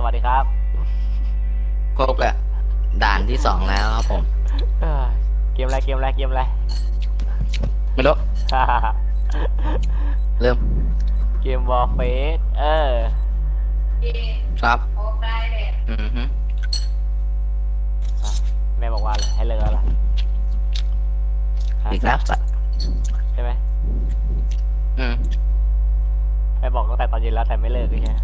สวัสดีครับพบกับด่านที่สองแล้วครับผม เอ้ยเกมอะไรเกมอะไรเกมอะไร ไม่รู้ เริ่มเกมวอลเฟสเออ ครับ อือฮึแม่บอกว่าอะไรให้เลิกแล้วเหรอฮะอีกแล้วสัตว์ใช่ไหมอืม แม่บอกตั้งแต่ตอนเย็นแล้วแต่ไม่เลิกใช่ไหม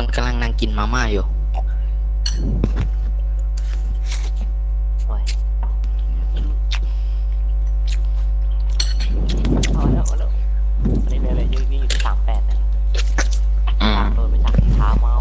คนกำลังนั่งกินมาม่าอยู่โอ้ยเอาแล้วเอาแล้วอันนี้เป็นอะไรยืดวิ่งอยู่ที่สามแปดนะอืมสามโดนไปฉากเท้าเมา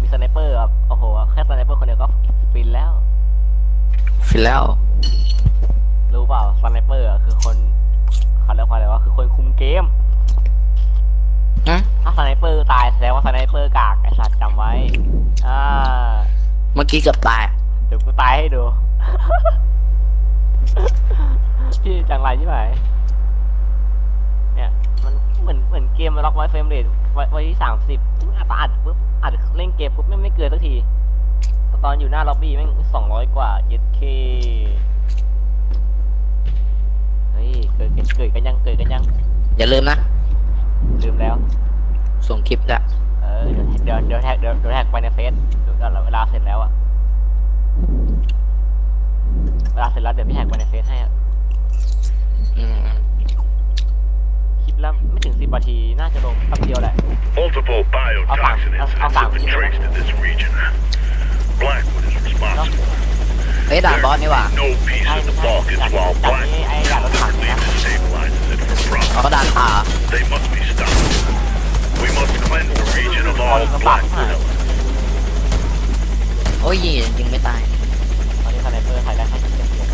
มีสไนเปอร์แบบโอ้โห แค่สไนเปอร์คนเดียวก็ฟินแล้ว ฟิลแล้ว รู้เปล่าสไนเปอร์อะคือคนเขาเรียกว่าอะไรวะคือคนคุมเกมอืมถ้า สไนเปอร์ตายแสดงว่าสไนเปอร์กากไอสัตว์จำไว้ อ่า เมื่อกี้เกือบตาย เดี๋ยวกูตายให้ดูที่จังไรใช่ไหมเนี่ย มันเหมือนเหมือนเกมมันล็อกไว้เฟรมเรทไว้ไว้ที่สามสิบอัดอัดปุ๊บอัดเล่นเกมปุ๊บไม่งไม่เกินสักทีแต่ตอนอยู่หน้าล็อบบี้แม่งสองร้อยกว่าเย็ดเคเฮ้ยเกิดเกิดเกิดกันยังเกิดกันยัง อย่าลืมนะลืมแล้ว ส่งคลิปแล้วเออเดี๋ยวเดี๋ยวเดี๋ยวแท็กเดี๋ยวเดี๋ยวแท็กไปในเฟซเดี๋ยวเวลาเสร็จแล้วอะเวลาเสร็จแล้วเดี๋ยวพี่แท็กไปในเฟซให้อะอืมคลิปแล้วไม่ถึงสิบนาทีน่าจะลงแป๊บเดียวแหละ Multiple biotoxin I'll- I'll- I'll incidents find have been you. traced in this region. Blackwood is responsible. เฮ้ยด่านบอสนี่หว่า No piece of the Balkans while จากนี้ Blackwood ไอ้อยากรถถัง deliberately นะ destabilizes it for เขา profit. ด่านป่า They of all Blackwood elements. โอ้ยยิงไม่ตายตอนนี้สไนเปอร์ใส่ได้แค่สิบเจ็ดเดียว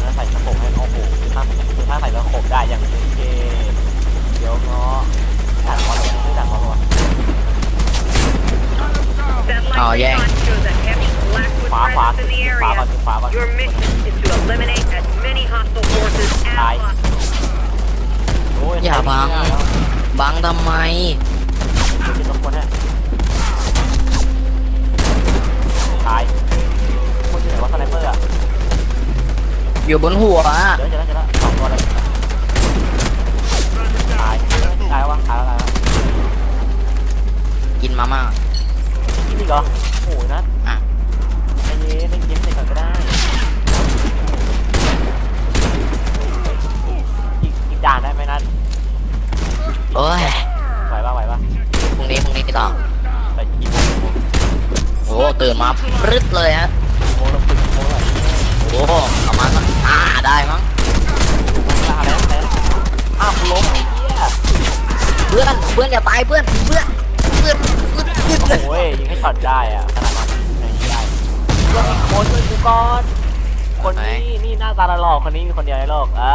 แล้วใส่สะโพกให้โอ้โหคือถ้าคือถ้าใส่สะโพกได้อย่างนี้เกเดี๋ยวเงาะดักบอลเลยไม่ดักบอลหรอ Oh, Satellite yeah. recon shows a heavy Blackwood ขวาขวา presence in the ขวาก่อน area. ขวาก่อน Your mission is to eliminate as many hostile forces as Aye. possible. โอ้ยอย่าบังบังทำไมายคนที่ไหนวะสไนเปอร์อะอยู่บนหัวอะเจอเจอแล้วเจอแล้วสองตัวเลยตายตายวะตายแล้วตายแล้วกินมาม่านี่อีกเหรอโอ้ยนัดอะใจเย็นเล่นเกมเสร็จก่อนก็ได้อีกอีกด่านได้ไหมนัดโอ้ย ตื่นมาปรึ๊ดเลยฮะกี่โมงเราฝึกกี่โมงเลยโอ้ประมาณสักอ่าได้มั้งเวลาแล้วแล้วอ้าวกูล้มไอ้เหี้ยเพื่อนเพื่อนอย่าตายเพื่อนเพื่อนเพื่อนเพื่อนเพื่อนเพื่อนโอ้ยยิงให้ช็อตได้อะขนาดนั้นไม่ได้ช่วยโค้ชช่วยกูก่อนคนนี้นี่หน้าตาหล่อๆคนนี้มีคนเดียวในโลกอ่า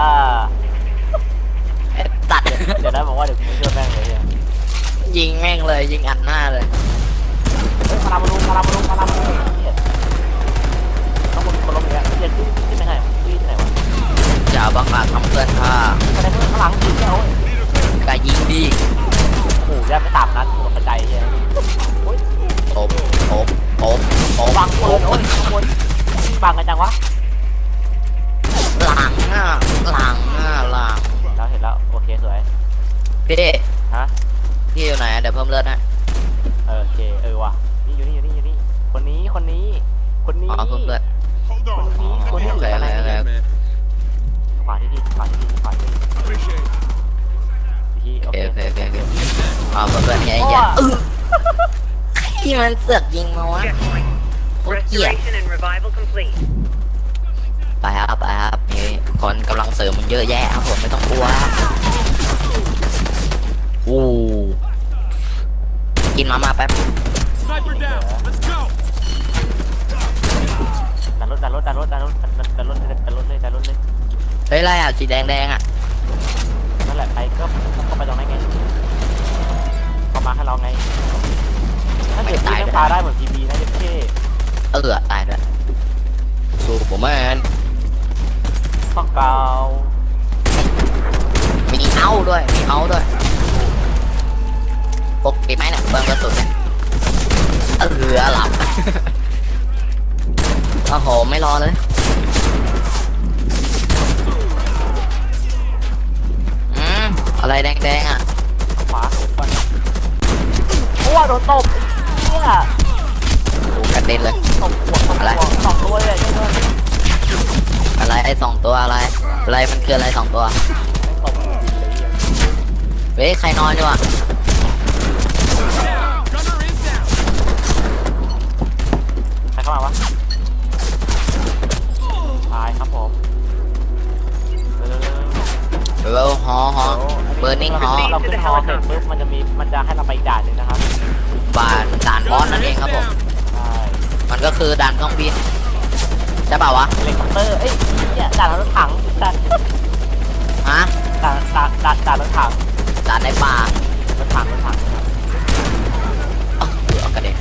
ไอ้ตัดเดี๋ยวได้บอกว่าเดี๋ยวกูไม่ช่วยแม่งเลยเนี่ยยิงแม่งเลยยิงอัดหน้าเลยเฮ้ยพามาลุพารามาลุพารามาลุเหี้ยต้องคนคนลงเงี้ยเหี้ยที่ที่ไหนที่ไหนวะอย่าบังอาจทำเพื่อนข้าคนในเพื่อนข้างหลังยิงเนี่ยโอ้ยกายิงดีโอ้โหแย่ไม่ตามนัดหัวกระจายเหี้ยโอ้ยโอบโอบโอบโอบบังปืนโอ้ยข้างบนบังกันจังวะหลังอะหลังอะหลังแล้วเห็นแล้วโอเคสวยพี่ฮะพี่อยู่ไหนเดี๋ยวเพิ่มเลือดให้เออโอเคเออว่ะ คนนี้คนนี้ คนนี้อ๋อเพิ่มเลือดคนนี้คนนี้โอเคอะไรโอเคขวาที่ที่ขวาที่ที่ขวาที่ที่โอโอเคเคโอเคโอเคโอเคอ๋อเพิ่มเลือดไงไอ้เหี้ยเออที่มันเสือกยิงมาวะ Checkpoint. โคตรเกลียด Restoration and revival complete. ไปครับไปครับมีคนกำลังเสริมมันเยอะแยะครับผมไม่ต้องกลัวครับอู้กินมาม่าแป๊บ ดันรถดันรถดันรถดันรถดันรถดันรถเลยดันรถเลยเฮ้ยอะไรอะสีแดงแดงๆอะนั่นแหละไปก็ก็ไปตรงนั้นไงก็มาให้เราไงถ้าเกิดพี่น้ำตาได้เหมือนพีบีนะเจ๊เท่เออตายด้วยสู้ผมแมนต้องเกามีเอาด้วยมีเอาด้วยปกติไหมเนี่ยเบิ้งกระสุนเนี่ยเหือหลับ โอ้โห ไม่รอเลยอืมอะไรแดงๆอะขวาก่อนโอ้โดนตบไอ้เนี่ยดูกระเด็นเลย ตบหัวตบอะไร หัวสองตัวเลยช่วยด้วยอะไรไอ้สองตัวอะไร อะไรมันคืออะไรสองตัว ตบหัวเลยเหี้ยเฮ้ยใครนอนอยู่อะใครเข้ามาวะ เร็วๆหอหอๆ Burning เรา Hall เราขึ้นฮอเสร็จปุ๊บมันจะมีมันจะให้เราไปอีกด่านหนึ่งนะครับบานด่านบอสนั่นเองครับผมใช่มันก็คือด่านเครื่องบินใช่เปล่าวะเฮลิคอปเตอร์เอ้ยเนี่ยด่านรถถังด่านฮะด่านด่านด่านด่านรถถังด่านในป่ารถถังรถถังเอ้าเดี๋ยวเอากระเด็น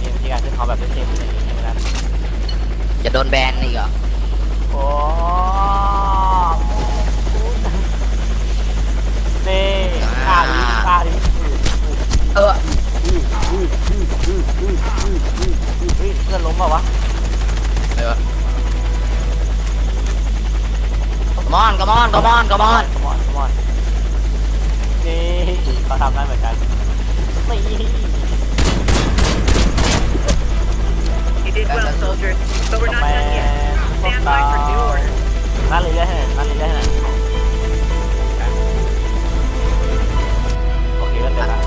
มีวิธีการขึ้นฮอแบบเท่ๆอย่างนี้ใช่ไหมนะจะโดนแบน come on come on come on come on ขมอนขมอนนี่เขาทำได้เหมือนกันนี่ You did well, soldiers, but we're not แม done yet. นพวก Stand เรา by for new orders. นั่นเลยได้ไหนนั่นเลยได้ไหนโอเคก็เสร็จละ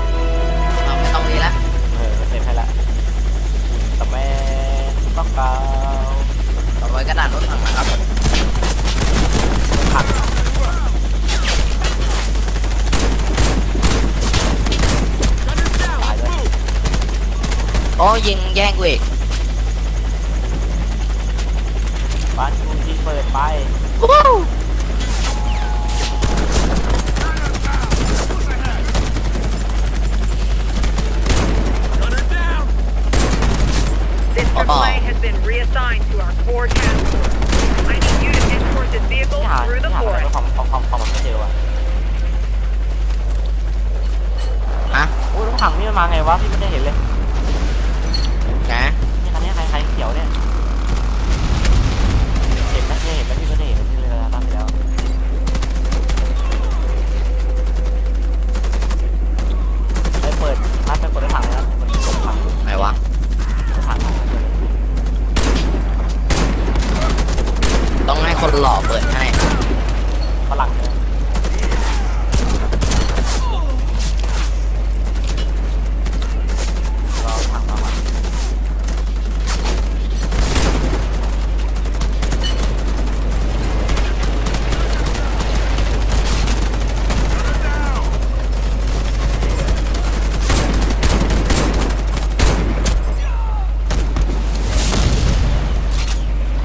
เอาไม่ต้องนี้ละ เออเสร็จให้ละแต่แมนพวกเรา ต่อไปกระดานรถถังนะครับผักตายเลยโอ้ยิงแย่งกูอีกบ้านกูที่เปิดไป This Uh-oh. AAA has been reassigned to our core task force. I need you to escort this vehicle ที่หา through ที่ the หาอะไร forest. ของของของของมันไม่เจอว่ะฮะ โอ้ยรถถังนี่มันมาไงวะพี่ไม่ได้เห็นเลย คนหล่อเปิดให้ฝรั่งเนี่ยรอถังมาว่ะ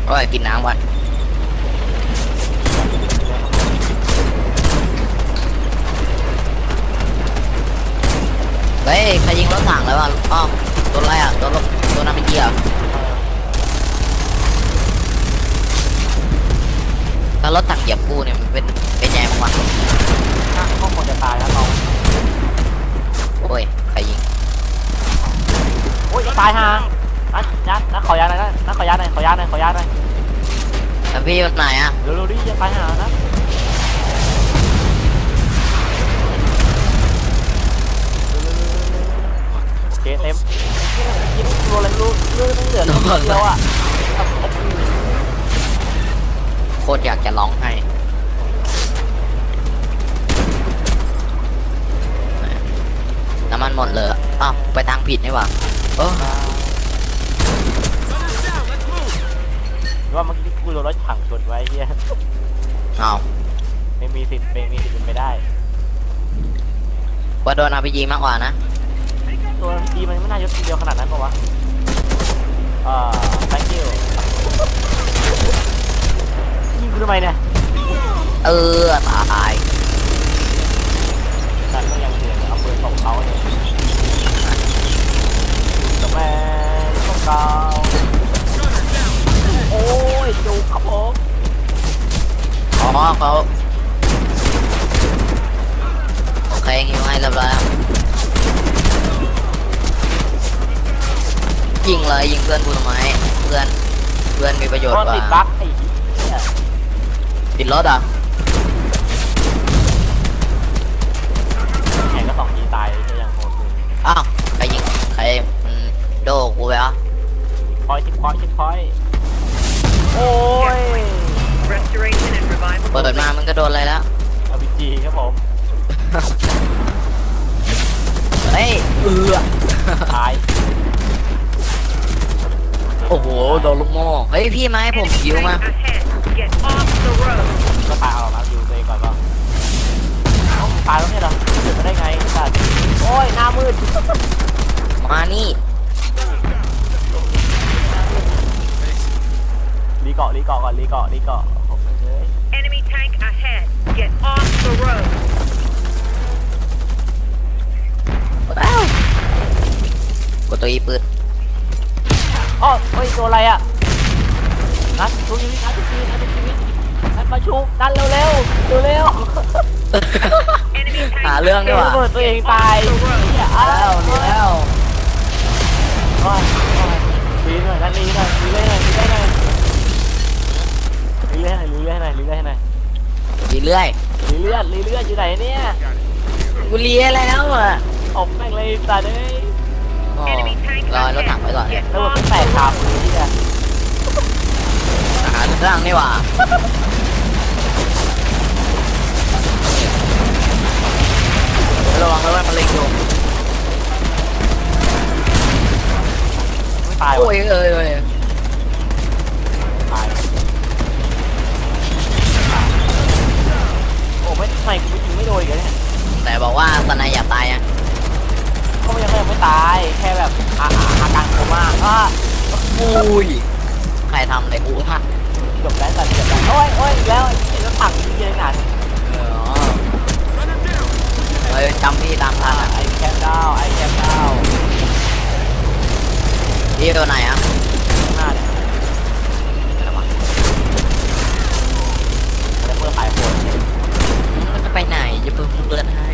โอ้ยกินน้ำก่อน เฮ้ยใครยิงรถถังแล้ววะอ้าวตัวอะไรอะตัวรถตัวน้ำมันเกียร์ถ้ารถถังเหยียบกูเนี่ยมันเป็นเป็นไงบ้างวะน่าก็คงจะตายแล้วเราโอ้ยใครยิงโอ้ยตายฮะนัดยัดนัดขอยาหน่อยนะนัดขอยาหน่อยขอยาหน่อยขอยาหน่อยแล้วพี่อยู่ไหนอะเร็วๆดิอย่าตายหานะ เคเต็มยิงรัวเลยลูกลูกไม่เหลือลูกเดียวอะโคตรอยากจะร้องไห้น้ำมันหมดเลยอ้าวไปทางผิดนี่หว่าเออหรือว่าเมื่อกี้กูโดนรถถังชนไว้เฮียเอาไม่มีสิทธิ์ไม่มีสิทธิ์เป็นไปได้ว่าโดนอาพีจีมากกว่านะ ตัวดีมันไม่น่ายศทีเดียวขนาดนั้นปะวะเอ่อ thank you ยิงกูทำไมเนี่ย เออตาย นั่นก็ยังเถื่อนเอาปืนตบเขาเนี่ยแต่แม่ต้องเกาโอ้ยจูบครับผมอ๋อเขาโอเคฮิวให้เรียบร้อยแล้ว ยิงเลยยิงเพื่อนกูทำไมเพื่อนเพื่อนมีประโยชน์โอ้กว่าติดบั๊กไอ้เหี้ยติดรถอะแข่งก็สองทีตายใช่ยังโหดเลยอ้าวใครยิงใครมันโดดกูไปอะพอยชิปพอยชิปพอยโอ้ย Restoration and revival. เปิดมามันก็โดนอะไรแล้วอาบีจีครับผมเฮ้ยเอือตายโอ้โหโดนลูกโม่เฮ้ยพี่มาให้ผม Enemy คิวมา tank ahead. Get off the road. ก็ตายเอาแล้วอยู่ตัวเองก่อนก็เอ้าตายแล้วเนี่ยเหรอเกิดมาได้ไงสัตว์โอ้ยหน้ามืดมานี่รีเกาะรีเกาะก่อนรีเกาะรีเกาะผมไม่เลย Enemy tank ahead. Get off the road. ว้าวกดตัวอีปืน อ๋อเฮ้ยตัวอะไรอะนัดชูชีวิตนัดชูชีวิตนัดชูชีวิตนัดมาชูนัดเร็วเร็วเร็วเร็ว Enemy tank หาเรื่องดีกว่าระเบิดตัวเองตายเหี้ยอ้าแล้ววนี่แล้วโอ้ยโอ้ยลีหน่อยนัดลีหน่อยลีเลยหน่อยลีเลยหน่อยลีเลยหน่อยลีเลยหน่อยลีเลยหน่อยดีเรื่อยลีเลือดลีเลือดอยู่ไหนเนี่ยกูเลียแล้วอะอบแม่งเลยสัตว์เอ้ย โอ้ Enemy tank รอรถถังไว้ก่อน ahead. Get แล้วมัน off แต the กขา road. มือที่อะหาเรื่องนี่หว่าระวังแล้วมันเล็งอยู่ไม่ตายโอ้วะยเอ้ยเอ้ย ตายโอ้ไม่ทำไมกูไม่ยิงไม่โดนอีกแล้วเนี่ย แต่บอกว่าสนายอย่าตายอะ ก็ยังไม่ยังไม่ตายแค่แบบอาอาการโคม่าอะ อุ้ยใครทำอะไรกูฮะเกือบได้แต่เกือบได้โอ้ยโอ้ยอีกแล้วไอ้รถถังที่เยอะขนาดอ๋อเฮ้ยจำพี่ตามทันอะไอ้แคมดาวไอ้แคมดาวพี่ตัวไหนอะข้างหน้าเนี่ยแล้วเพื่อขายโหดมันจะไปไหนจะเพิ่มเลือดให้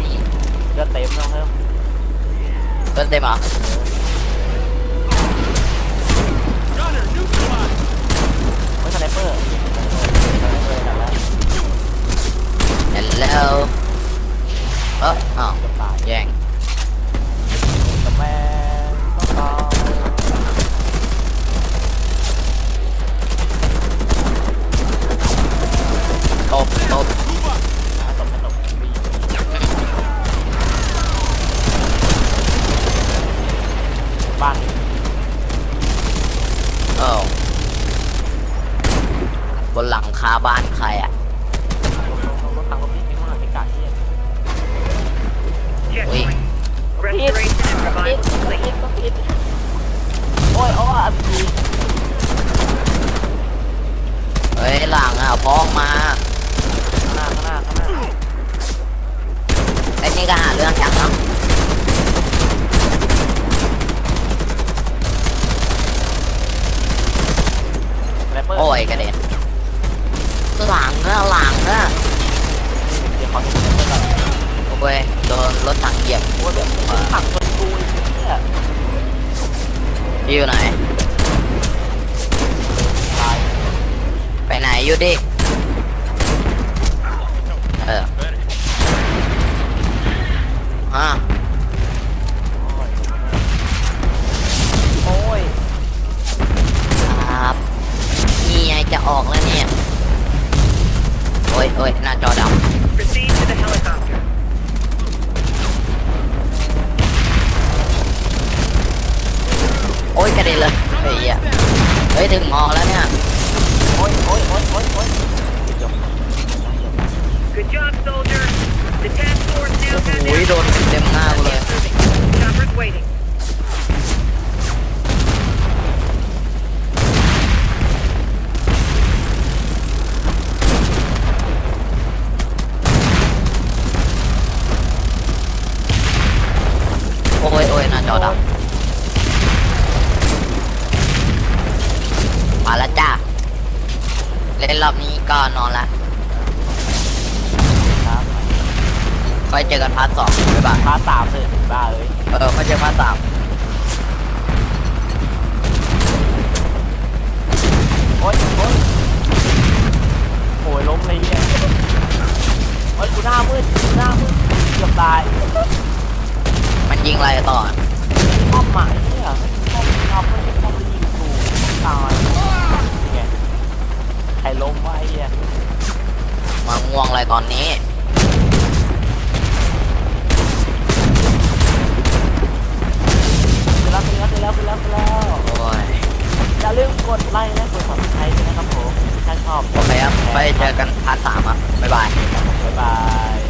เลือดเต็มต้องเพิ่มเลือดเต็มเหรอไม่ิดก็ผิดโอ้ยโอ้ยพีเฮ้ยหลังอะพ้องมาข้างหน้าข้างหน้าข้างหน้าไอ้นี่ก็หาเรื่องจังเนาะแรปเปอร์โอ้ยกระเด็นหลังนะหลังนะเดี๋ยวขาจะแรปเปอร์ก่อนโอ้ยโดนรถถังเหยียบโอ้ยเดี๋ยวถังชนกูไอ้เนี่ย พี่อยู่ไหน ไปไหนอยู่ดิ อ้ยกระเด็นเลยเฮ้ยอะเฮ้ยถึงมอแล้วเนี่ยโอ้ยโอ้ยโอ้ยโอ้ยโอ้ยจบ Good job, soldier. The task force now โอ้ยโดนเต็มหน้ากูเลย Choppers waiting. โอ้ยโอ้ยหน้าจอดำ มาแล้วจ้าเล่นรอบนี้ก็นอนละค่อยเจอกันพาร์ทสองบ๊ายบายพาร์ทสามสิบ้าเลยเออค่อยเจอพาร์ทสามโอ๊ยโอ๊ยโอ้ยล้มเลยเนี่ยโอ๊ยกูหน้ามืดกูหน้ามืดเกือบตายมันยิงอะไรต่อป้อมหมาเนี่ยป้อมทำไม่ใช่ป้อมยิงกูตาย ใครล้มไว้อะมาง่วงอะไรตอนนี้ เสร็จแล้วเสร็จแล้วเสร็จแล้วเสร็จแล้วเสร็จแล้วโอ้ยอย่าลืมกดไลค์และกด subscribe ด้วยนะครับผมถ้าชอบโอเคครับไปเจอกันพาร์ทสามอะบ๊ายบาย บ๊ายบาย